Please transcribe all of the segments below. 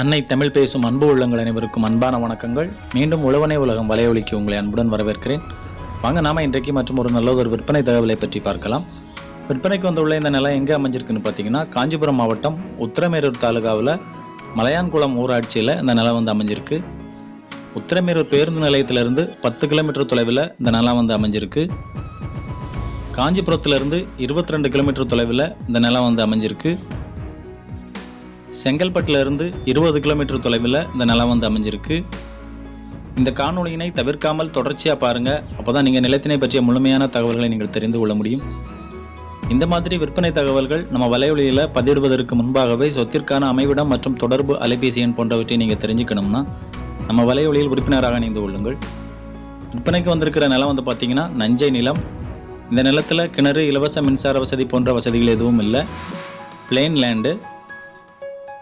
அன்னை தமிழ் பேசும் அன்பு உள்ளங்கள் அனைவருக்கும் அன்பான வணக்கங்கள். மீண்டும் உழவனை உலகம் வலையொலிக்கு உங்களை அன்புடன் வரவேற்கிறேன். வாங்க நாம இன்றைக்கு மற்றும் ஒரு நல்ல ஒரு விற்பனை தகவலை பற்றி பார்க்கலாம். விற்பனைக்கு வந்துள்ள இந்த நிலம் எங்கே அமைஞ்சிருக்குன்னு பார்த்தீங்கன்னா காஞ்சிபுரம் மாவட்டம் உத்திரமேரூர் தாலுகாவில் மலையான்குளம் ஊராட்சியில் இந்த நிலம் வந்து அமைஞ்சிருக்கு. உத்திரமேரூர் பேருந்து நிலையத்திலிருந்து பத்து கிலோமீட்டர் தொலைவில் இந்த நிலம் வந்து அமைஞ்சிருக்கு. காஞ்சிபுரத்திலிருந்து இருபத்தி ரெண்டு கிலோமீட்டர் தொலைவில் இந்த நிலம் வந்து அமைஞ்சிருக்கு. செங்கல்பட்டிலிருந்து இருபது கிலோமீட்டர் தொலைவில் இந்த நிலம் வந்து அமைஞ்சிருக்கு. இந்த காணொலியினை தவிர்க்காமல் தொடர்ச்சியாக பாருங்கள் அப்போ தான் நீங்கள் நிலத்தினை பற்றிய முழுமையான தகவல்களை நீங்கள் தெரிந்து கொள்ள முடியும். இந்த மாதிரி விற்பனை தகவல்கள் நம்ம வலையொலியில் பதிவிடுவதற்கு முன்பாகவே சொத்திற்கான அமைவிடம் மற்றும் தொடர்பு அலைபேசி எண் போன்றவற்றை நீங்கள் தெரிஞ்சுக்கணும்னா நம்ம வலையொலியில் உறுப்பினராக இணைந்து கொள்ளுங்கள். விற்பனைக்கு வந்திருக்கிற நிலம் வந்து பார்த்தீங்கன்னா நஞ்சை நிலம். இந்த நிலத்தில் கிணறு இலவச மின்சார வசதி போன்ற வசதிகள் எதுவும் இல்லை. Plane land.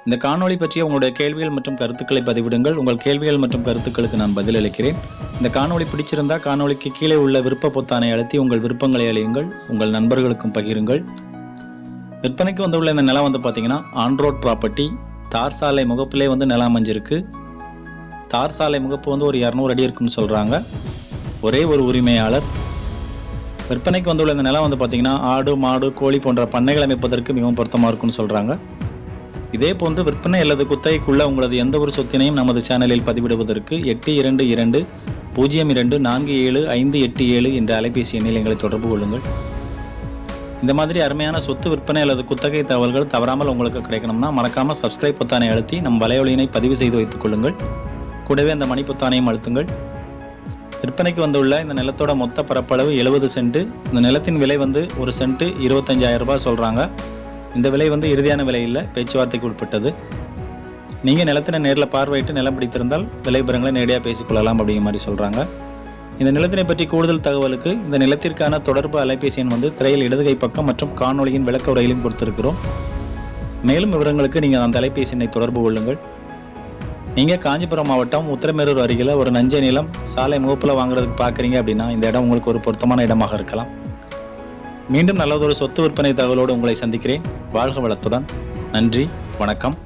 இந்த காணொளி பற்றிய உங்களுடைய கேள்விகள் மற்றும் கருத்துக்களை பதிவிடுங்கள். உங்கள் கேள்விகள் மற்றும் கருத்துக்களுக்கு நான் பதிலளிக்கிறேன். இந்த காணொளி பிடிச்சிருந்தா காணொளிக்கு கீழே உள்ள விருப்ப பொத்தானை அழுத்தி உங்கள் விருப்பங்களை அழியுங்கள். உங்கள் நண்பர்களுக்கும் பகிருங்கள். விற்பனைக்கு வந்துள்ள இந்த நிலம் வந்து பார்த்தீங்கன்னா ஆன்ரோட் ப்ராப்பர்ட்டி தார் சாலை முகப்பிலே வந்து நிலம் அமைஞ்சிருக்கு. தார் சாலை முகப்பு வந்து ஒரு இரநூறு அடி இருக்குன்னு சொல்கிறாங்க ஒரே ஒரு உரிமையாளர். விற்பனைக்கு வந்துள்ள இந்த நிலம் வந்து பார்த்தீங்கன்னா ஆடு மாடு கோழி போன்ற பண்ணைகள் அமைப்பதற்கு மிகவும் பொருத்தமாக இருக்குன்னு சொல்கிறாங்க இதே போன்று விற்பனை அல்லது குத்தகைக்குள்ள உங்களது எந்த ஒரு சொத்தினையும் நமது சேனலில் பதிவிடுவதற்கு எட்டு இரண்டு இரண்டு பூஜ்ஜியம் இரண்டு நான்கு ஏழு ஐந்து எட்டு ஏழு என்ற அலைபேசி எண்ணில் எங்களை தொடர்பு கொள்ளுங்கள். இந்த மாதிரி அருமையான சொத்து விற்பனை அல்லது குத்தகை தகவல்கள் தவறாமல் உங்களுக்கு கிடைக்கணும்னா மறக்காமல் சப்ஸ்கிரைப் பொத்தானை அழுத்தி நம் வலையொலியினை பதிவு செய்து வைத்துக் கொள்ளுங்கள். கூடவே அந்த மணி பொத்தானையும் அழுத்துங்கள். விற்பனைக்கு வந்துள்ள இந்த நிலத்தோட மொத்த பரப்பளவு எழுபது சென்ட். இந்த நிலத்தின் விலை வந்து ஒரு சென்ட்டு இருபத்தஞ்சாயிரம் ரூபாய் சொல்கிறாங்க இந்த விலை வந்து இறுதியான விலை இல்லை பேச்சுவார்த்தைக்கு உட்பட்டது. நீங்கள் நிலத்தினை நேரில் பார்வையிட்டு நிலம் பிடித்திருந்தால் விலை விவரங்களை நேரடியாக பேசிக்கொள்ளலாம் அப்படிங்கிற மாதிரி சொல்கிறாங்க இந்த நிலத்தினை பற்றி கூடுதல் தகவலுக்கு இந்த நிலத்திற்கான தொடர்பு அலைபேசி எண் வந்து திரையில் இடதுகை பக்கம் மற்றும் காணொளியின் விளக்க உரையிலும் கொடுத்திருக்கிறோம். மேலும் விவரங்களுக்கு நீங்கள் அந்த அலைபேசி எண்ணை தொடர்பு கொள்ளுங்கள். நீங்கள் காஞ்சிபுரம் மாவட்டம் உத்தரமேரூர் அருகில் ஒரு நஞ்சை நிலம் சாலை முகப்பில் வாங்குறதுக்கு பார்க்குறீங்க அப்படின்னா இந்த இடம் உங்களுக்கு ஒரு பொருத்தமான இடமாக இருக்கலாம். மீண்டும் நல்லதொரு சொத்து விற்பனை தகவலோடு உங்களை சந்திக்கிறேன். வாழ்க வளத்துடன். நன்றி வணக்கம்.